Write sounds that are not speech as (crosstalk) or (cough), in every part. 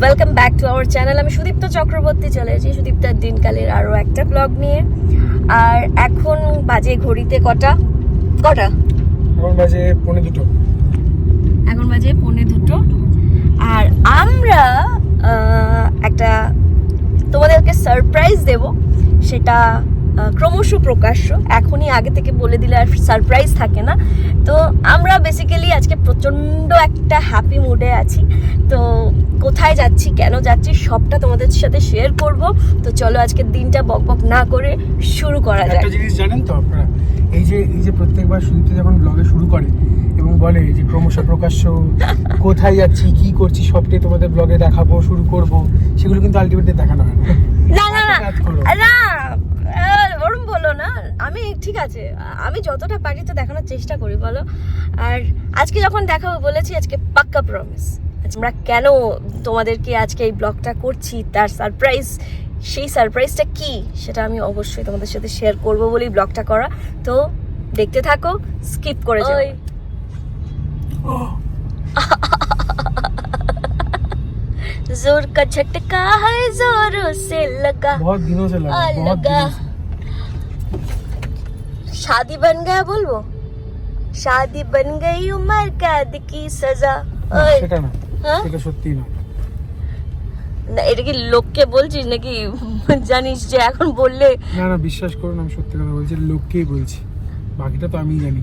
Welcome back to our channel আমি সুদীপ্ত চক্রবর্তী চলে এসেছি সুদীপ্তার দিনকালের আরও একটা ব্লগ নিয়ে। আর এখন বাজে ঘড়িতে কটা? কটা? এখন বাজে পৌনে দুটো। এখন বাজে পৌনে দুটো। আর আমরা একটা তোমাদেরকে সারপ্রাইজ দেব সেটা ক্রমশ প্রকাশ্য। এখনই আগে থেকে বলে দিলে আর সারপ্রাইজ থাকে না। তো আমরা বেসিক্যালি আজকে প্রচণ্ড একটা হ্যাপি মুডে আছি। তো কোথায় যাচ্ছি কেন যাচ্ছি সবটা তোমাদের সাথে শেয়ার করব। তো চলো আজকের দিনটা বক বক না করে শুরু করা যাক। একটা জিনিস জানেন তো আপনারা? এই যে এই যে প্রত্যেকবার শুনতে যখন ব্লগে শুরু করে এবং বলে যে ক্রমশ প্রকাশ্য কোথায় যাচ্ছি কি করছি সবটাই তোমাদের ব্লগে দেখাবো শুরু করব সেগুলো কিন্তু আলটিমেটলি দেখানো হয় না না না না কাজ করো। না আহ, ওরম বলো না আমি ঠিক আছে আমি যতটা পারি তো দেখানোর চেষ্টা করি বলো আর আজকে যখন দেখাবো বলেছি আজকে পাক্কা প্রমিস আমরা কেন তোমাদেরকে আজকে এই ব্লগটা করছি তার সারপ্রাইজ সেই সারপ্রাইজটা কি সেটা আমি অবশ্যই তোমাদের সাথে শেয়ার করব বলেই ব্লগটা করা তো দেখতে থাকো স্কিপ করে যাও जोर का झटका है जोरों से लगा बहुत दिनों से लगा आ, बहुत लगा। दिनों से शादी बन गया बोलबो शादी बन गई उम्र कैद की सजा না, ওই, সেটা না হ্যাঁ? সেটা সত্যি না না, এটা কি লোককে বলছিস নাকি জানিস যে এখন বললে না না বিশ্বাস করুন আমি সত্যি কথা বলছি লোককেই বলছি বাকিটা তো আমিই জানি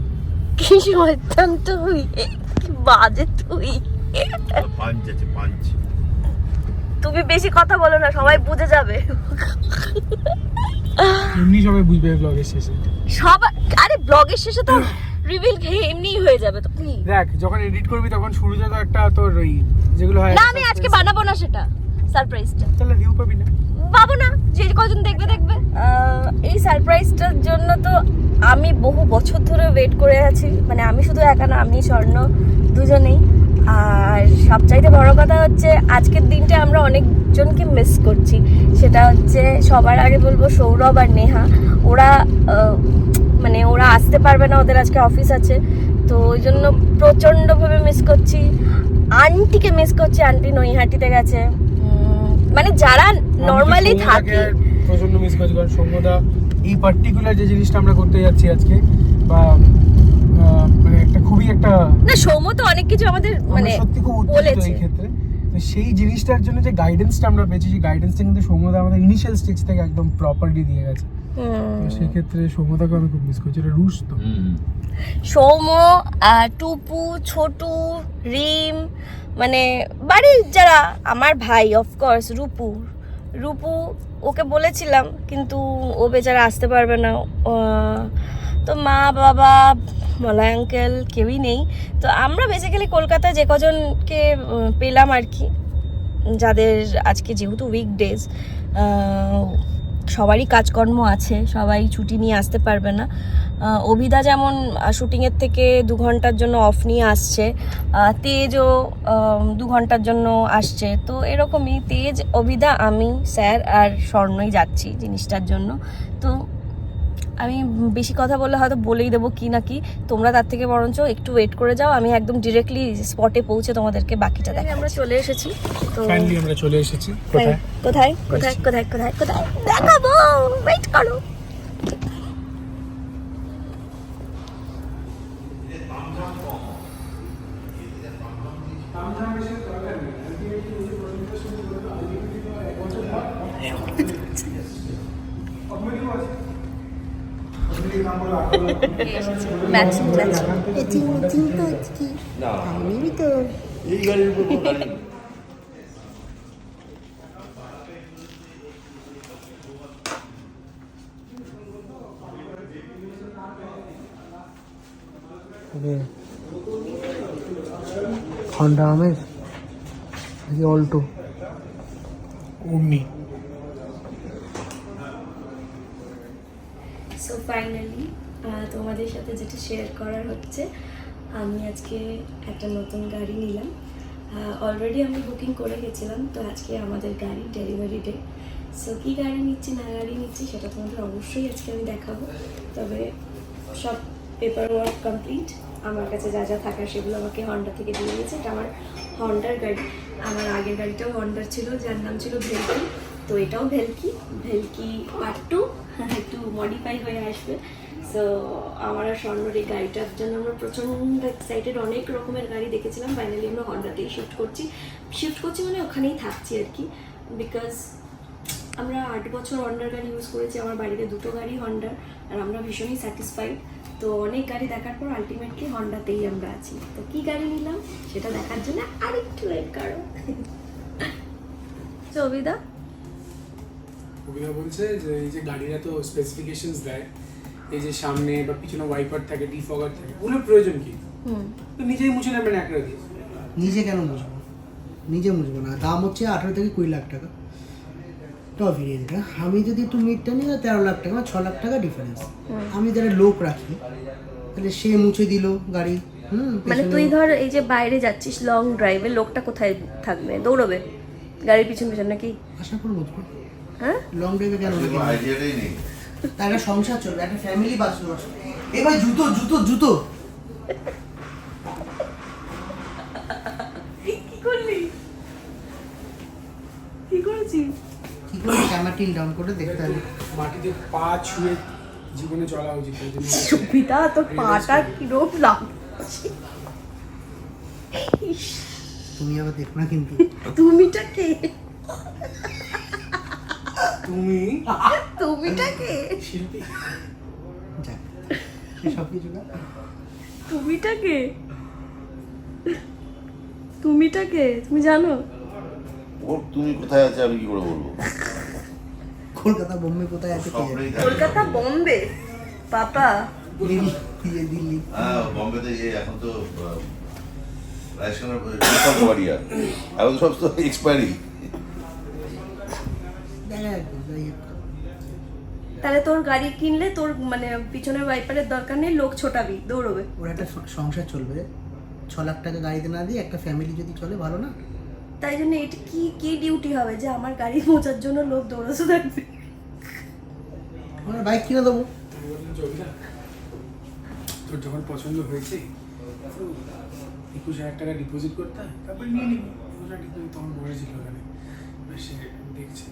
কি শয়তান তুই কি বাজে তুই পাঞ্চ আছে পাঞ্চ তুমি বেশি কথা বলো না সবাই বুঝে যাবে এমনি সবাই বুঝবে ব্লগের শেষে। সবাই আরে ব্লগের শেষে তো রিভিল এমনিই হয়ে যাবে তো কি? দেখ যখন এডিট করবি তখন শুরুতে তো একটা তোর ওই যেগুলো হয় না আমি আজকে বানাবো না সেটা সারপ্রাইজটা তাহলে ভিউ পাবি না। পাবো না যে কজন দেখবে দেখবে। এই সারপ্রাইজটার জন্য তো আমি বহু বছর ধরে ওয়েট করে আছি মানে আমি শুধু একা না আমি স্বর্ণ দুজনেই। আর সবচাইতে বড় কথা হচ্ছে আজকের দিনটা আমরা অনেকজনকে মিস করছি। সেটা হচ্ছে সবার আগে বলব সৌরভ আর নেহা। ওরা মানে ওরা আসতে পারবে না ওদের আজকে অফিস আছে। তো ওই জন্য প্রচণ্ডভাবে মিস করছি। আন্টিকে মিস করছি আন্টি নৈহাটিতে গেছে। মানে যারা নর্মালি থাকে। প্রচণ্ড মিস করছি কারণ সৌম্যদা এই পার্টিকুলার যে জিনিসটা আমরা করতে যাচ্ছি আজকে বা মানে একটা খুবই একটা না সৌম্য তো অনেক কিছু আমাদের মানে সত্যি খুব উত্তেজিত বলেছে। এই ক্ষেত্রে। তো সেই জিনিসটার জন্য যে গাইডেন্সটা আমরা পেয়েছি সেই গাইডেন্সটা কিন্তু সৌম্যদা আমাদের ইনিশিয়াল স্টেজ থেকে একদম প্রপারলি দিয়ে গেছে। হুম। তো সেই ক্ষেত্রে সৌম্যদাকে আমি খুব মিস করছি এটা রুশ তো। সৌম্য আহ, টুপু ছোটু রিম মানে বাড়ির যারা আমার ভাই অফকোর্স রূপু। রূপু ওকে বলেছিলাম কিন্তু ও বেচারা আসতে পারবে না। তো মা বাবা মলয় আঙ্কেল কেউই নেই। তো আমরা বেসিক্যালি কলকাতায় যে কজনকে পেলাম আর কি, যাদের আজকে যেহেতু উইকডেজ সবারই কাজকর্ম আছে, সবাই ছুটি নিয়ে আসতে পারবে না। অভিদা যেমন শুটিংয়ের থেকে দু ঘণ্টার জন্য অফ নিয়ে আসছে তেজও দু ঘণ্টার জন্য আসছে। তো এরকমই তেজ, অভিদা, আমি, স্যার আর স্বর্ণই যাচ্ছি জিনিসটার জন্য। তো আমি বেশি কথা বললে হয়তো বলেই দেবো কি না কি। তোমরা তার থেকে বরঞ্চ একটু ওয়েট করে যাও আমি একদম ডিরেক্টলি স্পটে পৌঁছে তোমাদেরকে বাকিটা দেখ আমরা চলে এসেছি তো ফাইনালি আমরা চলে এসেছি। কোথায়? কোথায়? কোথায়? কোথায়? কোথায়? কোথায়? দেখাবো! ওয়েট করো! ম্যাচিং ম্যাচিং এটি মিটিং তো আজকে টাইমেরই তো এই গাড়ির উপর হন্ডা আমেজ অল্টো উর্নি সো ফাইনালি তোমাদের সাথে যেটা শেয়ার করার হচ্ছে, আমি আজকে একটা নতুন গাড়ি নিলাম। অলরেডি আমি বুকিং করে গেছিলাম, তো আজকে আমাদের গাড়ি ডেলিভারি ডে সো কী গাড়ি নিচ্ছি, না গাড়ি নিচ্ছি, সেটা তোমাদের অবশ্যই আজকে আমি দেখাবো। তবে সব পেপার ওয়ার্ক কমপ্লিট আমার কাছে যা যা থাকার সেগুলো আমাকে হন্ডা থেকে দিয়ে দিয়েছে। এটা আমার হন্ডার গাড়ি। আমার আগের গাড়িটাও হন্ডার ছিল, যার নাম ছিল ভেলকি তো এটাও ভেলকি ভেলকি পার্ট টু একটু মডিফাই হয়ে আসবে। সো আমার আর স্বর্ণর এই গাড়িটার জন্য আমরা প্রচণ্ড এক্সাইটেড অনেক রকমের গাড়ি দেখেছিলাম। ফাইনালি আমরা হন্ডাতেই শিফট করছি। শিফট করছি মানে ওখানেই থাকছি আর কি। বিকজ আমরা আট বছর হন্ডার গাড়ি ইউজ করেছি, আমার বাড়িতে দুটো গাড়ি হন্ডার আর আমরা ভীষণই স্যাটিসফাইড তো অনেক গাড়ি দেখার পর আলটিমেটলি হন্ডাতেই আমরা আছি। তো কি গাড়ি নিলাম সেটা দেখার জন্য আরেকটু ওয়েট করো। সবিদা কবিতা বলছে যে এই যে গাড়িরা তো স্পেসিফিকেশনস দেয় এই যে সামনে বা পিছনে ওয়াইপার থাকে ডিফগার থাকে ওগুলোর প্রয়োজন কি? হুম। তো নিজেই মুছে নেবেন এক রাতে। নিজে কেন মুছবো? নিজে মুছবো না। দাম হচ্ছে আঠেরো থেকে কুড়ি লাখ টাকা। টপ ভেরিয়েন্টটা আমি যদি একটু মিডটা নিই তেরো লাখ টাকা ছ লাখ টাকা ডিফারেন্স আমি যারা লোক রাখি তাহলে সে মুছে দিল গাড়ি। হুম মানে তুই ধর এই যে বাইরে যাচ্ছিস লং ড্রাইভে লোকটা কোথায় থাকবে? দৌড়বে? গাড়ির পিছন পিছন নাকি? আশা করে মুছবো হ্যাঁ? লং ড্রাইভে কেন আইডিয়াটাই নেই। তার একটা সংসার চলবে একটা ফ্যামিলি বাঁচবে এবার জুতো জুতো জুতো। কি করলি? কি করেছিস কি করে ক্যামেরা টিল ডাউন করে দেখতে হবে। মাটিতে পা ছুঁয়ে জীবনে চলা উচিত। তাই জন্য সুবিধা তোর পাটা কিরম লাগছে? তুমি আবার দেখো না কিন্তু। তুমিটা কে? তুমি? (laughs) তুমিটা কে? শিল্পী। যাক সব কিছু না তুমিটা কে? তুমিটা কে? তুমি জানো? ওর তুমি কোথায় আছে আমি কি করে বলব? কলকাতা বোম্বে কোথায় আছে কে জানে? কলকাতা বম্বে? পাপা। দিল্লি ইয়ে দিল্লি। হ্যাঁ বম্বেতে যে এখন তো রাজস্থানের বাড়িয়া এখন সব তো এক্সপায়ারি দেখা যাক, যাই হোক। তাহলে তোর গাড়ি কিনলে তোর মানে পিছনের ওয়াইপারের দরকার নেই লোক ছোটাবি দৌড়বে। ওর একটা সংসার চলবে। ছ লাখ টাকা গাড়িতে না দিয়ে একটা ফ্যামিলি যদি চলে ভালো না? তাই জন্য এটা কি কি ডিউটি হবে যে আমার গাড়ি মোচার জন্য লোক দৌড়াতে থাকবে? আমরা বাইক কিনে দেবো। তোর যখন পছন্দ হয়েছে একুশ হাজার টাকা ডিপোজিট করতে হয় তারপর নিয়ে নিবি। একুশ হাজার ডিপোজিট তখন বলেছিল ওখানে। সে দেখছে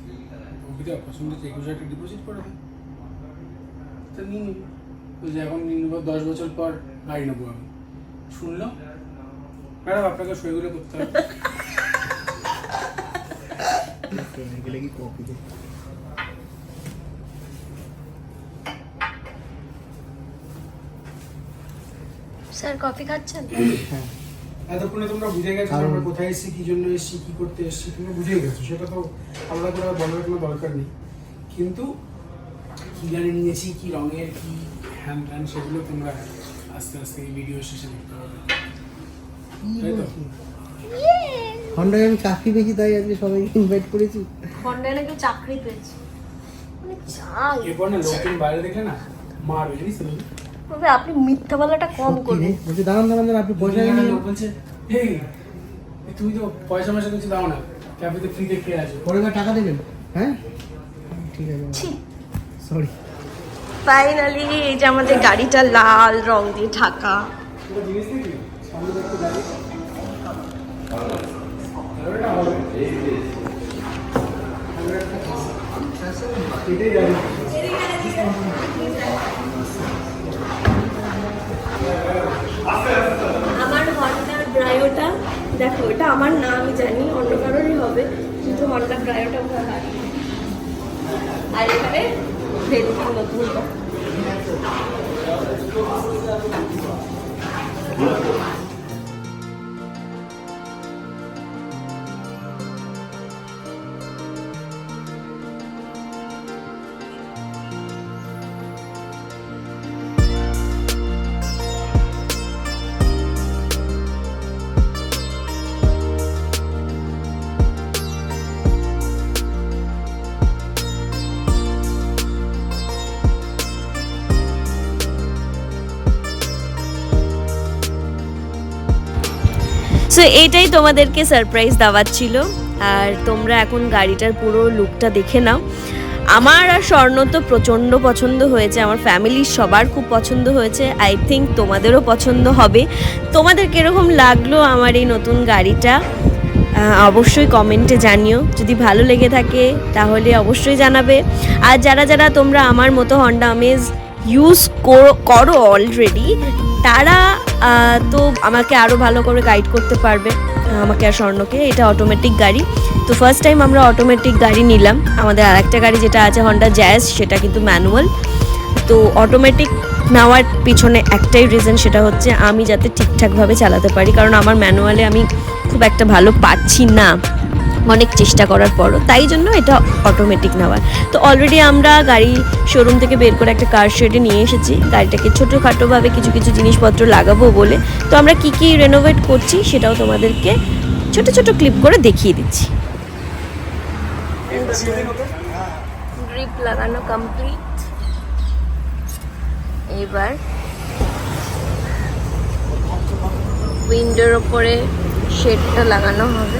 পছন্দ হচ্ছে একুশ হাজার টাকা ডিপোজিট করে দেয় তো নিয়ে নিবি তো এখন নিয়ে নেব দশ বছর পর গাড়ি নেব আমি। শুনলো? ম্যাডাম আপনাকে সইগুলো করতে হবে। গেলে কি কপি স্যার কফি খাচ্ছেন? হ্যাঁ এতক্ষণে তোমরা বুঝে গেছো আমরা কোথায় এসেছি কি জন্য এসেছি কি করতে এসেছি তোমরা বুঝেই গেছো। সেটা তো আলাদা করে বলার কোনো দরকার নেই। কিন্তু কি গাড়ি নিয়েছি কি রঙের কি হ্যান ত্যান সেগুলো তোমরা আস্তে আস্তে এই ভিডিও শেষে দেখতে পাবে। কি তাই তো? হন্ডায় আমি চাকরি পেয়েছি তাই আজকে সবাইকে ইনভাইট করেছি। হন্ডায় নাকি চাকরি পেয়েছে। মানে চাই। এরপর না লোকজন বাইরে দেখলে না মারবে জানিস তবে আপনি মিথ্যা বলাটা কম বলছি দাঁড়ান দাঁড়ান দাঁড়ান আপনি পয়সা দুনিয়ার নিয়ে বলছে তুমি তো পয়সা কিছু দাও না। ক্যাফেতে ফ্রিতে খেয়ে আসো। পরে টাকা দেবেন হ্যাঁ? ঠিক আছে। সরি ফাইনালি এই যে আমাদের গাড়িটা লাল রং দিয়ে ঢাকা একটা জিনিস দেখলি সামনে দেখতে গাড়ি আরে না হবে। এটাই গাড়ি আমার হন্ডার ব্রায়োটা দেখো এটা আমার না আমি জানি অন্য কারোরই হবে কিন্তু হন্ডা ব্রায়োটা আমার আর এখানে ভেলকি নতুন সো এইটাই তোমাদেরকে সারপ্রাইজ দেওয়ার ছিল। আর তোমরা এখন গাড়িটার পুরো লুকটা দেখে নাও। আমার আর স্বর্ণ তো প্রচণ্ড পছন্দ হয়েছে, আমার ফ্যামিলির সবার খুব পছন্দ হয়েছে। আই থিঙ্ক তোমাদেরও পছন্দ হবে। তোমাদের কীরকম লাগল আমার এই নতুন গাড়িটা? অবশ্যই কমেন্টে জানিও। যদি ভালো লেগে থাকে, তাহলে অবশ্যই জানাবে। আর যারা যারা তোমরা আমার মতো হন্ডা আমেজ ইউজ করো অলরেডি তারা তো আমাকে আরও ভালো করে গাইড করতে পারবে, আমাকে আর স্বর্ণকে, এটা অটোমেটিক গাড়ি। তো ফার্স্ট টাইম আমরা অটোমেটিক গাড়ি নিলাম। আমাদের আরেকটা গাড়ি যেটা আছে হন্ডা জ্যাজ সেটা কিন্তু ম্যানুয়াল তো অটোমেটিক নেওয়ার পিছনে একটাই রিজন সেটা হচ্ছে আমি যাতে ঠিকঠাকভাবে চালাতে পারি। কারণ আমার ম্যানুয়ালে আমি খুব একটা ভালো পাচ্ছি না। অনেক চেষ্টা করার পরও। তাই জন্য এটা অটোমেটিক নেওয়ার তো অলরেডি আমরা গাড়ি শোরুম থেকে বের করে একটা কার শেডে নিয়ে এসেছি। গাড়িটাকে ছোটোখাটোভাবে কিছু কিছু জিনিসপত্র লাগাবো বলে। তো আমরা কি কি রেনোভেট করছি সেটাও তোমাদেরকে ছোট ছোট ক্লিপ করে দেখিয়ে দিচ্ছি। গ্রিপ লাগানো কমপ্লিট এবার উইন্ডোর ওপরে শেডটা লাগানো হবে।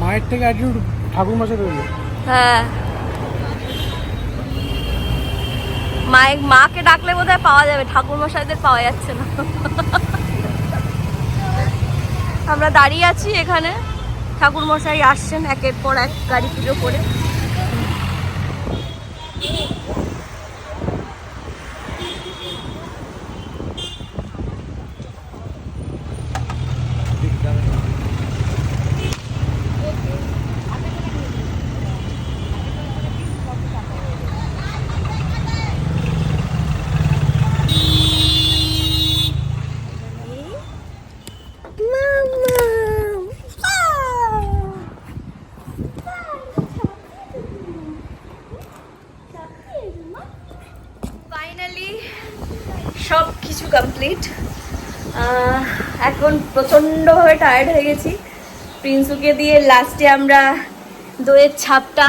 মায়ের থেকে অ্যাটিটিউড ঠাকুর মাসে হ্যাঁ। মায়ের মাকে ডাকলে বোধহয় পাওয়া যাবে, ঠাকুর মশাইদের পাওয়া যাচ্ছে না। আমরা দাঁড়িয়ে আছি এখানে। ঠাকুর মশাই আসছেন একের পর এক গাড়ি পুজো করে ফাইনালি সব কিছু কমপ্লিট এখন প্রচণ্ডভাবে টায়ার্ড হয়ে গেছি। প্রিন্সুকে দিয়ে লাস্টে আমরা দইয়ের ছাপটা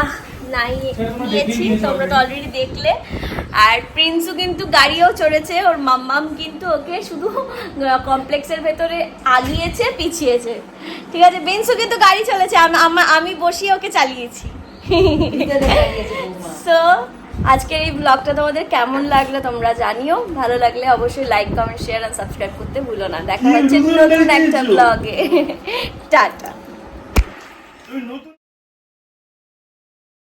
নাই নিয়েছি তোমরা তো অলরেডি দেখলে। আর প্রিন্সু কিন্তু গাড়িও চড়েছে ওর মাম্মাম কিন্তু ওকে শুধু কমপ্লেক্সের ভেতরে আগিয়েছে পিছিয়েছে। ঠিক আছে প্রিন্সু কিন্তু গাড়ি চলেছে আম- আমি বসিয়ে ওকে চালিয়েছি। সো আজকের এই ব্লগটা তোমাদের কেমন লাগল তোমরা জানিও। ভালো লাগলে অবশ্যই লাইক কমেন্ট শেয়ার আর সাবস্ক্রাইব করতে ভুলো না। দেখা হচ্ছে নতুন একটা ব্লগে টাটা।